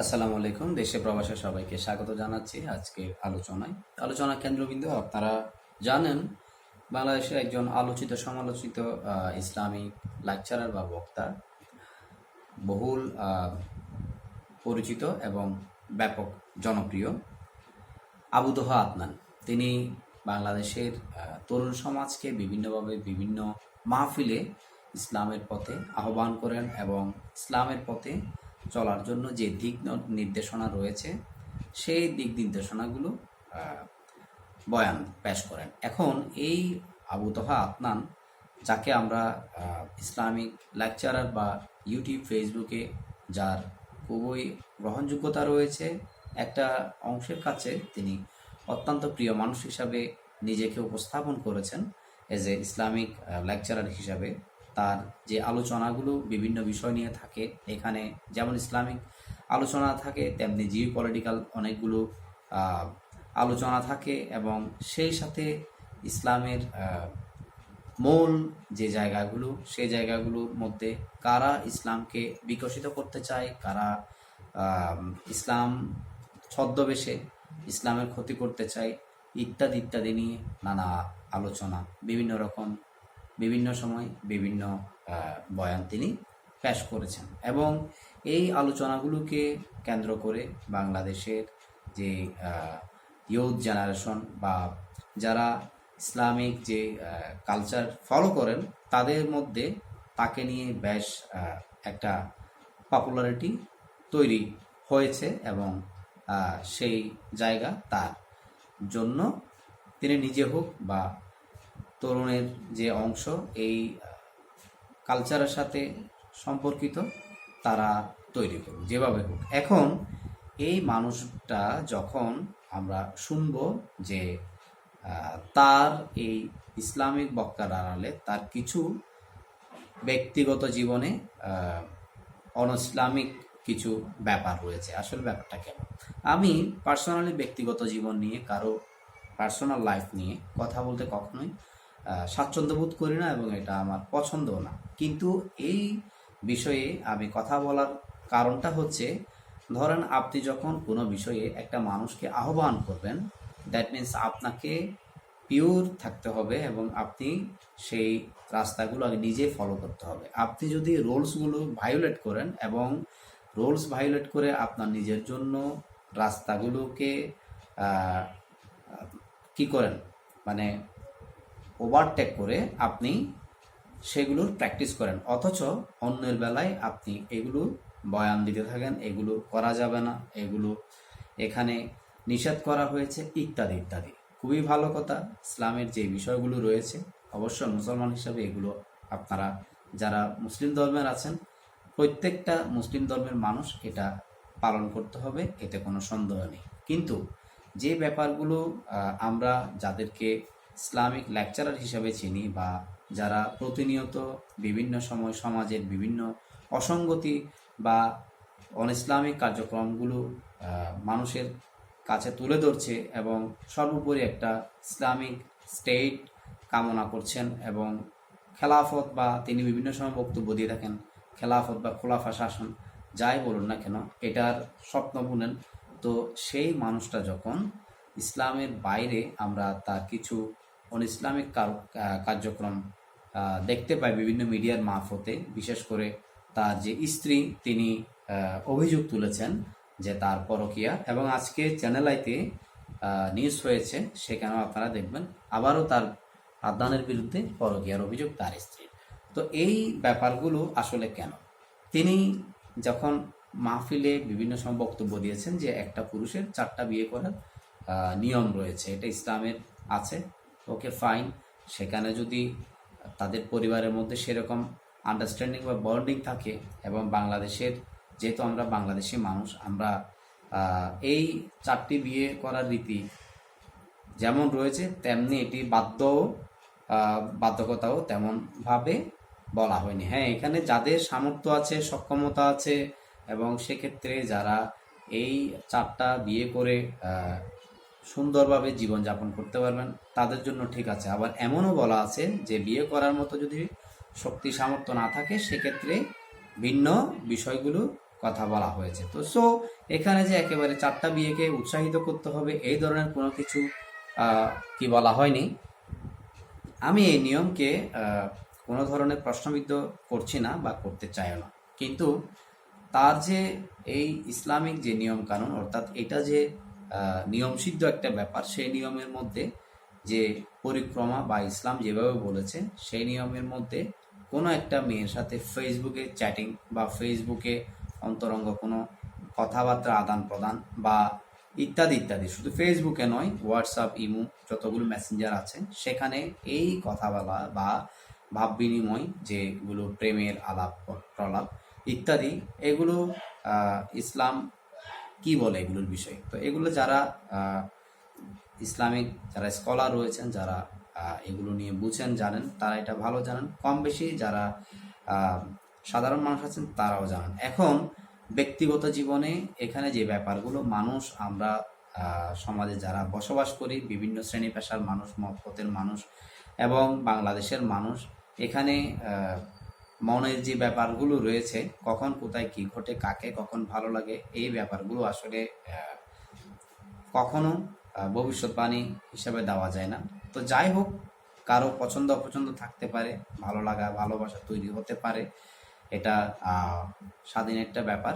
আসসালামু আলাইকুম, দেশে প্রবাসে সবাইকে স্বাগত জানাচ্ছি আজকে আলোচনায়। আলোচনা কেন্দ্রবিন্দু আপনারা জানেন বাংলাদেশের একজন আলোচিত, সমালোচিত ইসলামিক লেকচারার বা বক্তা বহুল পরিচিত এবং ব্যাপক জনপ্রিয় আবু দোহা আদনান। তিনি বাংলাদেশের তরুণ সমাজকে বিভিন্নভাবে বিভিন্ন মাহফিলে ইসলামের পথে আহ্বান করেন এবং ইসলামের পথে চলার জন্য যে দিক নির্দেশনা রয়েছে, সেই দিক নির্দেশনাগুলো বয়ান পেশ করেন। এখন এই আবু তোহা আদনান, যাকে আমরা ইসলামিক লেকচারার বা ইউটিউব, ফেসবুকে যার খুবই গ্রহণযোগ্যতা রয়েছে, একটা অংশের কাছে তিনি অত্যন্ত প্রিয় মানুষ হিসাবে নিজেকে উপস্থাপন করেছেন এজ এ ইসলামিক লেকচারার হিসাবে। তার যে আলোচনাগুলো বিভিন্ন বিষয় নিয়ে থাকে, এখানে যেমন ইসলামিক আলোচনা থাকে, তেমনি জিও পলিটিক্যাল অনেকগুলো আলোচনা থাকে এবং সেই সাথে ইসলামের মূল যে জায়গাগুলো, সেই জায়গাগুলোর মধ্যে কারা ইসলামকে বিকশিত করতে চায়, কারা ইসলাম ছদ্মবেশে ইসলামের ক্ষতি করতে চায়, ইত্যাদি ইত্যাদি নিয়ে নানা আলোচনা, বিভিন্ন রকম বিভিন্ন সময় বিভিন্ন বয়ান তিনি পেশ করেছেন। এবং এই আলোচনাগুলোকে কেন্দ্র করে বাংলাদেশের যে ইয়ুথ জেনারেশন বা যারা ইসলামিক যে কালচার ফলো করেন, তাদের মধ্যে তাকে নিয়ে বেশ একটা পপুলারিটি তৈরি হয়েছে এবং সেই জায়গা তার জন্য তিনি নিজে হোক বা তরুণের যে অংশ এই কালচারের সাথে সম্পর্কিত তারা তৈরি করুক যেভাবে হোক। এখন এই মানুষটা যখন আমরা শুনব যে তার এই ইসলামিক বক্তার আড়ালে তার কিছু ব্যক্তিগত জীবনে আহ, অনইসলামিক কিছু ব্যাপার রয়েছে আসল ব্যাপারটা কেমন? আমি পার্সোনালি ব্যক্তিগত জীবন নিয়ে কারও পার্সোনাল লাইফ নিয়ে কথা বলতে কখনোই স্বাচ্ছন্দ্য বোধ করি না এবং এটা আমার পছন্দও না। কিন্তু এই বিষয়ে আমি কথা বলার কারণটা হচ্ছে, ধরেন আপনি যখন কোনো বিষয়ে একটা মানুষকে আহ্বান করবেন দ্যাট মিন্স আপনাকে পিওর থাকতে হবে এবং আপনি সেই রাস্তাগুলো আগে নিজে ফলো করতে হবে। আপনি যদি রোলসগুলো ভায়োলেট করেন এবং রোলস ভায়োলেট করে আপনার নিজের জন্য রাস্তাগুলোকে কি করেন? মানে ওভারটেক করে আপনি সেগুলোর প্র্যাকটিস করেন। অথচ অন্যের বেলায় আপনি এগুলো বয়ান দিতে থাকেন, এগুলো করা যাবে না, এগুলো এখানে নিষেধ করা হয়েছে, ইত্যাদি ইত্যাদি। খুবই ভালো কথা, ইসলামের যে বিষয়গুলো রয়েছে, অবশ্য মুসলমান হিসাবে এগুলো আপনারা যারা মুসলিম ধর্মের আছেন, প্রত্যেকটা মুসলিম ধর্মের মানুষ এটা পালন করতে হবে, এতে কোনো সন্দেহ নেই। কিন্তু যে ব্যাপারগুলো আমরা যাদেরকে ইসলামিক লেকচারার হিসাবে চিনি বা যারা প্রতিনিয়ত বিভিন্ন সময় সমাজের বিভিন্ন অসঙ্গতি বা অন ইসলামিক কার্যক্রমগুলো মানুষের কাছে তুলে ধরছে এবং সর্বোপরি একটা ইসলামিক স্টেট কামনা করছেন এবং খেলাফত বা তিনি বিভিন্ন সময় বক্তব্য দিয়ে থাকেন, খেলাফত বা খোলাফা শাসন যাই বলুন না কেন, এটার স্বপ্ন বুনেন। তো সেই মানুষটা যখন ইসলামের বাইরে আমরা তার কিছু অন ইসলামিক কার- কার্যক্রম দেখতে পাই বিভিন্ন মিডিয়ার মারফতে, বিশেষ করে তার যে স্ত্রী, তিনি অভিযোগ তুলেছেন যে তার পরকিয়া এবং আজকে চ্যানেল আইতে নিউজ হয়েছে, সেখানেও আপনারা দেখবেন আবারও তার আদানের বিরুদ্ধে পরকিয়ার অভিযোগ তার স্ত্রীর তো এই ব্যাপারগুলো আসলে কেন? তিনি যখন মাহফিলে বিভিন্ন সময় বক্তব্য দিয়েছেন যে একটা পুরুষের চারটা বিয়ে করার নিয়ম রয়েছে, এটা ইসলামের আছে ওকে ফাইন সেখানে যদি তাদের পরিবারের মধ্যে সেরকম আন্ডারস্ট্যান্ডিং বা বন্ডিং থাকে এবং বাংলাদেশের, যেহেতু আমরা বাংলাদেশি মানুষ, আমরা এই চারটি বিয়ে করার রীতি যেমন রয়েছে, তেমনি এটি বাধ্য বাধ্যকতাও তেমন ভাবে বলা হয়নি। হ্যাঁ এখানে যাদের সামর্থ্য আছে, সক্ষমতা আছে, এবং সেক্ষেত্রে যারা এই চারটা বিয়ে করে সুন্দরভাবে জীবনযাপন করতে পারবেন তাদের জন্য ঠিক আছে। আবার এমনও বলা আছে যে, বিয়ে করার মতো যদি শক্তি সামর্থ্য না থাকে, সেক্ষেত্রে ভিন্ন বিষয়গুলো কথা বলা হয়েছে। তো সো এখানে যে একেবারে চারটা বিয়েকে উৎসাহিত করতে হবে, এই ধরনের কোনো কিছু কি বলা হয়নি। আমি এই নিয়মকে কোনো ধরনের প্রশ্নবিদ্ধ করছি না বা করতে চাইও না। কিন্তু তার যে এই ইসলামিক যে নিয়ম কানুন অর্থাৎ এটা যে নিয়মসিদ্ধ একটা ব্যাপার, সেই নিয়মের মধ্যে যে পরিক্রমা বা ইসলাম যেভাবে বলেছে, সেই নিয়মের মধ্যে কোনো একটা মেয়ের সাথে ফেসবুকে চ্যাটিং বা ফেসবুকে অন্তরঙ্গ কোনো কথাবার্তা আদান প্রদান বা ইত্যাদি ইত্যাদি। শুধু ফেসবুকে নয় হোয়াটসঅ্যাপ ইমো যতগুলো মেসেঞ্জার আছে, সেখানে এই কথা বলা বা ভাব বিনিময় যেগুলো প্রেমের আলাপ, প্রলাপ ইত্যাদি, এগুলো ইসলাম কি বলে এগুলোর বিষয়ে? তো এগুলো যারা ইসলামিক যারা স্কলার রয়েছেন, যারা এগুলো নিয়ে বুঝেন, জানেন, তারা এটা ভালো জানেন। কম বেশি যারা সাধারণ মানুষ আছেন, তারাও জানেন। এখন ব্যক্তিগত জীবনে এখানে যে ব্যাপারগুলো, মানুষ আমরা সমাজে যারা বসবাস করি, বিভিন্ন শ্রেণি পেশার মানুষ মতপথের মানুষ এবং বাংলাদেশের মানুষ, এখানে মনের যে ব্যাপারগুলো রয়েছে, কখন কোথায় কি ঘটে, কাকে কখন ভালো লাগে, এই ব্যাপারগুলো আসলে কখনো ভবিষ্যৎবাণী হিসাবে দেওয়া যায় না। তো যাই হোক, কারও পছন্দ অপছন্দ থাকতে পারে, ভালো লাগা, ভালোবাসা তৈরি হতে পারে, এটা স্বাধীন একটা ব্যাপার।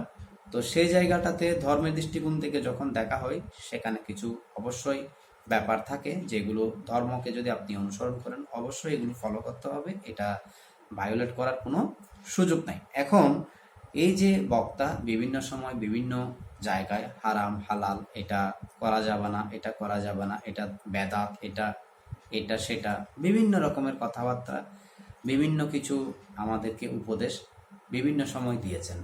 তো সেই জায়গাটাতে ধর্মের দৃষ্টিকোণ থেকে যখন দেখা হয়, সেখানে কিছু অবশ্যই ব্যাপার থাকে, যেগুলো ধর্মকে যদি আপনি অনুসরণ করেন, অবশ্যই এগুলো ফলো করতে হবে। এটা ভায়োলেট করার কোনো সুযোগ নাই। এখন, এই যে বক্তা বিভিন্ন সময় বিভিন্ন জায়গায়, হারাম, হালাল, এটা করা যাবে না, এটা করা যাবে না, এটা বেদাত, এটা এটা, সেটা, বিভিন্ন রকমের কথাবার্তা, বিভিন্ন কিছু আমাদেরকে উপদেশ বিভিন্ন সময় দিয়েছেন।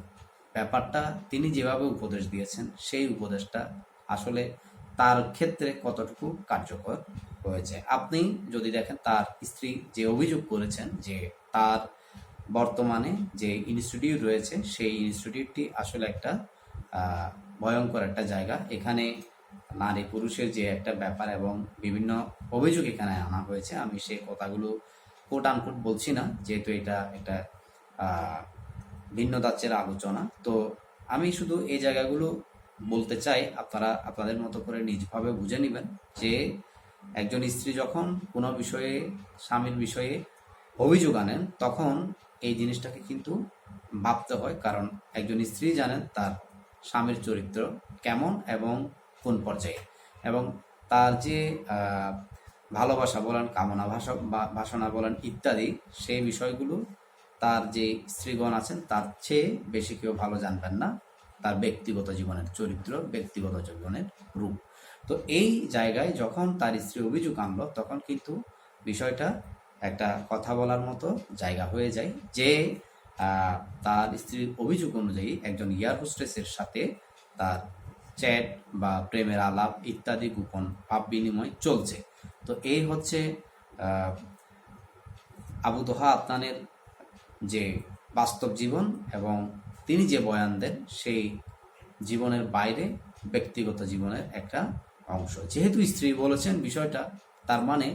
ব্যাপারটা তিনি যেভাবে উপদেশ দিয়েছেন, সেই উপদেশটা আসলে তার ক্ষেত্রে কতটুকু কার্যকর হয়েছে। আপনি যদি দেখেন, তার স্ত্রী যে অভিযোগ করেছেন যে তার বর্তমানে যে ইনস্টিটিউট রয়েছে, সেই ইনস্টিটিউটটি আসলে একটা ভয়ঙ্কর একটা জায়গা। এখানে নারী পুরুষের যে একটা ব্যাপার এবং বিভিন্ন অভিযোগ এখানে আনা হয়েছে, আমি সেই কথাগুলো কোট আনকোট বলছি না, যেহেতু এটা একটা ভিন্ন দাচ্যের আলোচনা। তো আমি শুধু এই জায়গাগুলো বলতে চাই, আপনারা আপনাদের মতো করে নিজভাবে বুঝে নেবেন যে একজন স্ত্রী যখন কোনো বিষয়ে, স্বামীর বিষয়ে অভিযোগ আনেন, তখন এই জিনিসটাকে কিন্তু ভাবতে হয়। কারণ একজন স্ত্রী জানেন তার স্বামীর চরিত্র কেমন এবং কোন পর্যায়ে? এবং তার যে ভালোবাসা বলেন, কামনা ভাষা, বা- বাসনা বলেন ইত্যাদি, সেই বিষয়গুলো তার যে স্ত্রীগণ আছেন, তার চেয়ে বেশি কেউ ভালো জানবেন না। তার ব্যক্তিগত জীবনের চরিত্র, ব্যক্তিগত জীবনের রূপ। তো এই জায়গায় যখন তার স্ত্রী অভিযোগ আনলো, তখন কিন্তু বিষয়টা একটা কথা বলার মতো জায়গা হয়ে যায় যে তার স্ত্রীর অভিযোগ অনুযায়ী একজন ইয়ার হোস্টেসের সাথে তার চ্যাট বা প্রেমের আলাপ ইত্যাদি গোপন ভাব বিনিময় চলছে। তো এই হচ্ছে আবু দোহা আদনানের যে বাস্তব জীবন এবং তিনি যে বয়ান দেন সেই জীবনের বাইরে ব্যক্তিগত জীবনের একটা অংশ। যেহেতু স্ত্রী বলেছেন বিষয়টা, তার মানে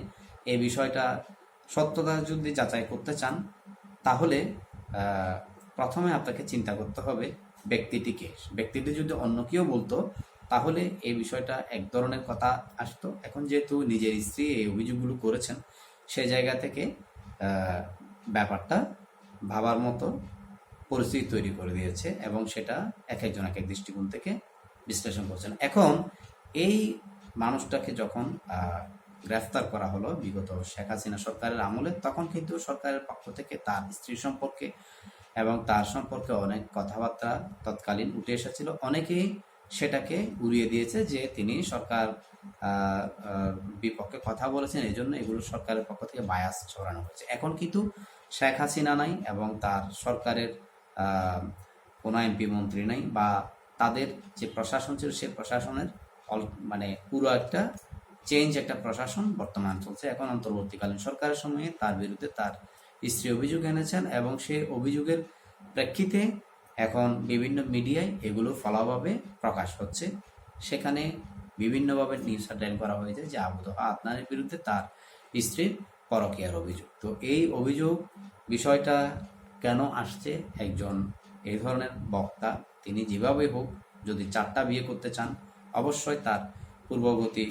এই বিষয়টা সত্যতা যদি যাচাই করতে চান, তাহলে প্রথমে আপনাকে চিন্তা করতে হবে ব্যক্তিটিকে। ব্যক্তিটি যদি অন্য কেউ বলতো, তাহলে এই বিষয়টা এক ধরনের কথা আসতো। এখন যেহেতু নিজের স্ত্রী এই অভিযোগগুলো করেছেন সেই জায়গা থেকে ব্যাপারটা ভাবার মতো পরিস্থিতি তৈরি করে দিয়েছে এবং সেটা এক একজন এক এক দৃষ্টিকোণ থেকে বিশ্লেষণ করছেন। এখন এই মানুষটাকে যখন গ্রেফতার করা হলো বিগত শেখ হাসিনা সরকারের আমলে। তখন কিন্তু সরকারের পক্ষ থেকে তার স্ত্রী সম্পর্কে এবং তার সম্পর্কে অনেক কথাবার্তা তৎকালীন উঠে এসেছিল। অনেকেই সেটাকে উড়িয়ে দিয়েছে যে তিনি সরকার বিপক্ষে কথা বলেছেন এই জন্য এগুলো সরকারের পক্ষ থেকে বায়াস ছড়ানো হয়েছে। এখন কিন্তু শেখ হাসিনা নাই এবং তার সরকারের কোনো এমপি মন্ত্রী নাই বা তাদের যে প্রশাসন ছিল, সে প্রশাসনের মানে পুরো একটা চেঞ্জ একটা প্রশাসন বর্তমান চলছে। এখন অন্তর্বর্তীকালীন সরকারের সময়ে তার বিরুদ্ধে তার স্ত্রী অভিযোগ এনেছেন এবং সেই অভিযোগের প্রেক্ষিতে এখন বিভিন্ন মিডিয়ায় এগুলো ফলাভাবে প্রকাশ হচ্ছে। সেখানে বিভিন্নভাবে নিউজ হেডলাইন করা হয়েছে যে আবু দহা আদনানের বিরুদ্ধে তার স্ত্রীর পরকীয়ার অভিযোগ। তো এই অভিযোগ বিষয়টা কেন আসছে? একজন এই ধরনের বক্তা, তিনি যেভাবে হোক যদি চারটা বিয়ে করতে চান, অবশ্যই তার পূর্ববর্তী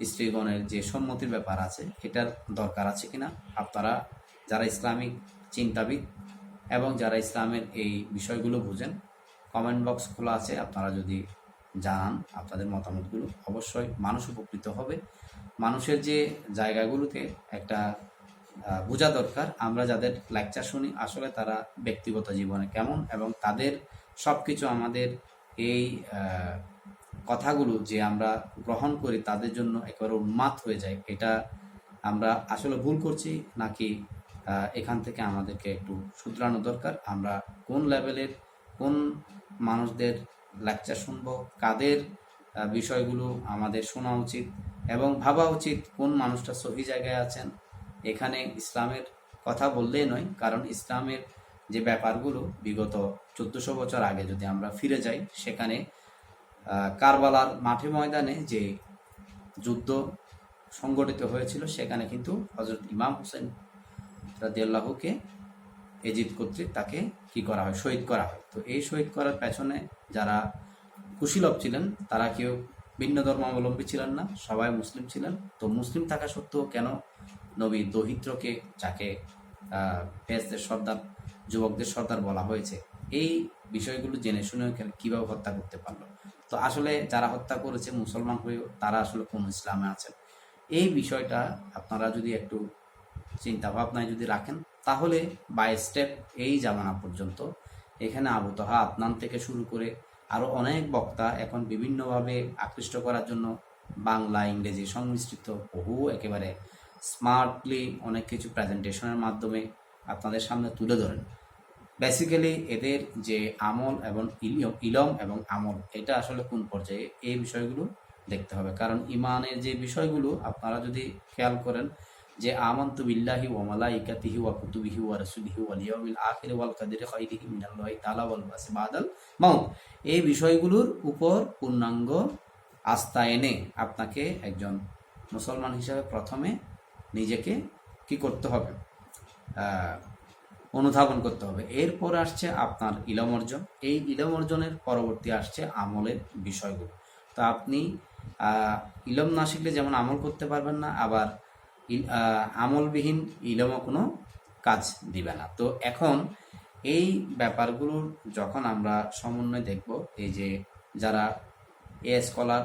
স্ত্রীগণের যে সম্মতির ব্যাপার আছে, এটার দরকার আছে কিনা? আপনারা যারা ইসলামিক চিন্তাবিদ এবং যারা ইসলামের এই বিষয়গুলো বুঝেন কমেন্ট বক্স খোলা আছে। আপনারা যদি জানান, আপনাদের মতামতগুলো অবশ্যই মানুষ উপকৃত হবে। মানুষের যে জায়গাগুলোতে একটা বোঝা দরকার, আমরা যাদের লেকচার শুনি, আসলে তারা ব্যক্তিগত জীবনে কেমন এবং তাদের সব কিছু আমাদের এই কথাগুলো যে আমরা গ্রহণ করি তাদের জন্য একেবারে উন্মাদ হয়ে যায়, এটা আমরা আসলে ভুল করছি নাকি এখান থেকে আমাদেরকে একটু শুধরানো দরকার? আমরা কোন লেভেলের, কোন মানুষদের লেকচার শুনব? কাদের বিষয়গুলো আমাদের শোনা উচিত? এবং ভাবা উচিত কোন মানুষটা সহি জায়গায় আছেন? এখানে ইসলামের কথা বললেই নয়, কারণ ইসলামের যে ব্যাপারগুলো বিগত চোদ্দশো বছর আগে যদি আমরা ফিরে যাই, সেখানে কারবালার মাঠে ময়দানে যে যুদ্ধ সংগঠিত হয়েছিল সেখানে কিন্তু হজরত ইমাম হোসেন রাদিয়াল্লাহুকে এজিদ কর্তৃক তাকে কি করা হয়? শহীদ করা হয়। তো এই শহীদ করার পেছনে যারা কুশীলভ ছিলেন তারা কেউ ভিন্ন ধর্মাবলম্বী ছিলেন না সবাই মুসলিম ছিলেন। তো মুসলিম থাকা সত্ত্বেও কেন নবী দহিত্রকে যাকে আহ, ফেজদের সর্দার যুবকদের সর্দার বলা হয়েছে এই বিষয়গুলো জেনে শুনে কীভাবে হত্যা করতে পারল? তো আসলে যারা হত্যা করেছে, মুসলমান হয়েও তারা আসলে কোন ইসলামে আছেন? এই বিষয়টা আপনারা যদি একটু চিন্তা ভাবনায় যদি রাখেন, তাহলে বাই স্টেপ এই জামানা পর্যন্ত এখানে আবু তহা আদনান থেকে শুরু করে আরও অনেক বক্তা এখন বিভিন্নভাবে আকৃষ্ট করার জন্য বাংলা, ইংরেজি সংমিশ্রিত, বহু একেবারে স্মার্টলি অনেক কিছু প্রেজেন্টেশনের মাধ্যমে আপনাদের সামনে তুলে ধরেন। বেসিক্যালি এদের যে আমল এবং ইলম এবং আমল, এটা আসলে কোন পর্যায়ে? এই বিষয়গুলো দেখতে হবে। কারণ ইমানের যে বিষয়গুলো, আপনারা যদি খেয়াল করেন যে আমন্তু বিল্লাহি ওয়া মালাইকাতিহি ওয়া কুতুবিহি ওয়া রাসূলিহি ওয়াল ইয়াউমিল আখির ওয়াল কাদরি খাইরিহি মিনাল্লাহি তাআলা ওয়াল বাদাল মাউত। এই বিষয়গুলোর উপর পূর্ণাঙ্গ আস্থা এনে আপনাকে একজন মুসলমান হিসাবে প্রথমে নিজেকে কি করতে হবে? অনুধাবন করতে হবে। এরপর আসছে আপনার ইলম অর্জন। এই ইলম অর্জনের পরবর্তী আসছে আমলের বিষয়গুলো। তো আপনি ইলম না শিখলে যেমন আমল করতে পারবেন না, আবার আমলবিহীন ইলমও কোনো কাজ দিবে না। তো এখন এই ব্যাপারগুলোর যখন আমরা সমন্বয় দেখব, এই যে যারা এ স্কলার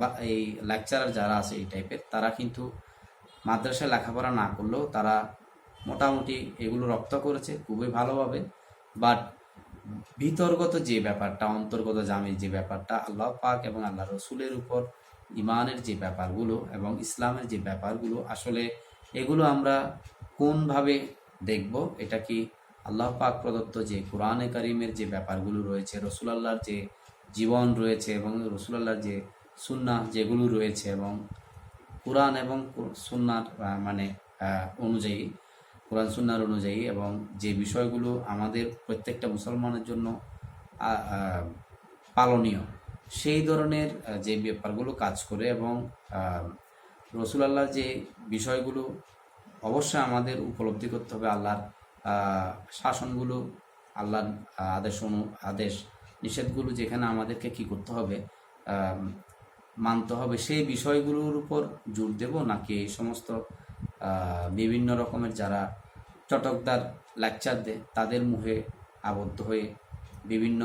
বা এই লেকচারার যারা আছে এই টাইপের তারা কিন্তু মাদ্রাসায় লেখাপড়া না করলেও তারা মোটামুটি এগুলো রপ্ত করেছে, খুবই ভালোভাবে। বাট ভিতরগত যে ব্যাপারটা, অন্তর্গত জামির যে ব্যাপারটা, আল্লাহ পাক এবং আল্লাহ রসুলের উপর ইমানের যে ব্যাপারগুলো এবং ইসলামের যে ব্যাপারগুলো, আসলে এগুলো আমরা কোনভাবে দেখব, এটা কি আল্লাহ পাক প্রদত্ত যে কোরআনে কারিমের যে ব্যাপারগুলো রয়েছে রসুল আল্লাহর যে জীবন রয়েছে এবং রসুল আল্লাহর যে সুন্না যেগুলো রয়েছে এবং কোরআন এবং সুন্নার মানে অনুযায়ী কোরআন সুন্নার অনুযায়ী এবং যে বিষয়গুলো আমাদের প্রত্যেকটা মুসলমানের জন্য পালনীয়, সেই ধরনের যে ব্যাপারগুলো কাজ করে এবং রসুল রসুলাল্লাহ যে বিষয়গুলো অবশ্যই আমাদের উপলব্ধি করতে হবে আল্লাহর শাসনগুলো, আল্লাহর আদেশ অনু, আদেশ নিষেধগুলো যেখানে আমাদেরকে কি করতে হবে মানতে হবে, সেই বিষয়গুলোর উপর জোর দেব, নাকি এই সমস্ত বিভিন্ন রকমের যারা চটকদার লেকচার তাদের মুখে আবদ্ধ হয়ে বিভিন্ন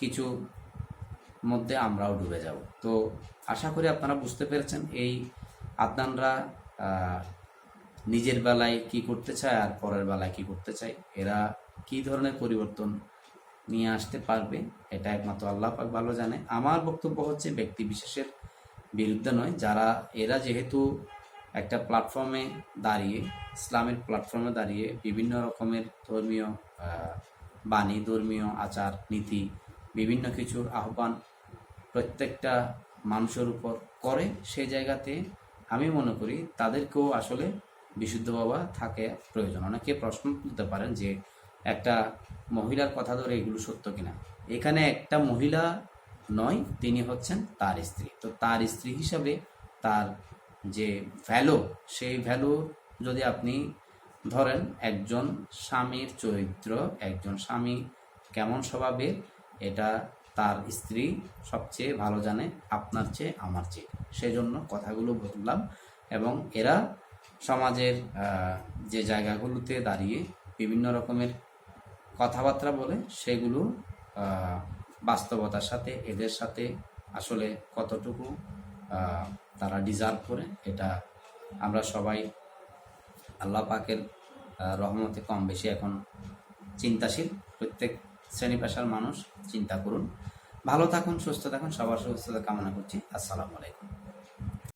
কিছু মধ্যে আমরাও ডুবে যাব। তো আশা করি আপনারা বুঝতে পেরেছেন এই আদনানরা নিজের বেলায় কি করতে চায় আর পরের বেলায় কি করতে চায়, এরা কি ধরনের পরিবর্তন নিয়ে আসতে পারবে, এটা একমাত্র আল্লাহ পাক ভালো জানে। আমার বক্তব্য হচ্ছে ব্যক্তি বিশেষের বিরুদ্ধে নয়, যারা, এরা যেহেতু একটা প্ল্যাটফর্মে দাঁড়িয়ে, ইসলামের প্ল্যাটফর্মে দাঁড়িয়ে বিভিন্ন রকমের ধর্মীয় বাণী, ধর্মীয় আচার, নীতি, বিভিন্ন কিছুর আহ্বান প্রত্যেকটা মানুষের উপর করে সেই জায়গাতে আমি মনে করি তাদেরকেও আসলে বিশুদ্ধ বাবা থাকে প্রয়োজন। অনেকে প্রশ্ন তুলতে পারেন যে একটা মহিলার কথা ধরে এগুলো সত্য কিনা? এখানে একটা মহিলা নয়, তিনি হচ্ছেন তার স্ত্রী। তো তার স্ত্রী হিসাবে তার যে ভ্যালু সেই ভ্যালু যদি আপনি ধরেন একজন স্বামীর চরিত্র, একজন স্বামী কেমন স্বভাবের, এটা তার স্ত্রী সবচেয়ে ভালো জানে, আপনার চেয়ে আমার চেয়ে। সেজন্য কথাগুলো বললাম এবং এরা সমাজের যে জায়গাগুলোতে দাঁড়িয়ে বিভিন্ন রকমের কথাবার্তা বলে, সেগুলো বাস্তবতার সাথে, এদের সাথে আসলে কতটুকু তারা ডিজার্ভ করে, এটা আমরা সবাই আল্লাহ পাকের রহমতে কম বেশি এখন চিন্তাশীল। প্রত্যেক শ্রেণি পেশার মানুষ চিন্তা করুন। ভালো থাকুন, সুস্থ থাকুন, সবার সুস্থতা কামনা করছি। আসসালামু আলাইকুম।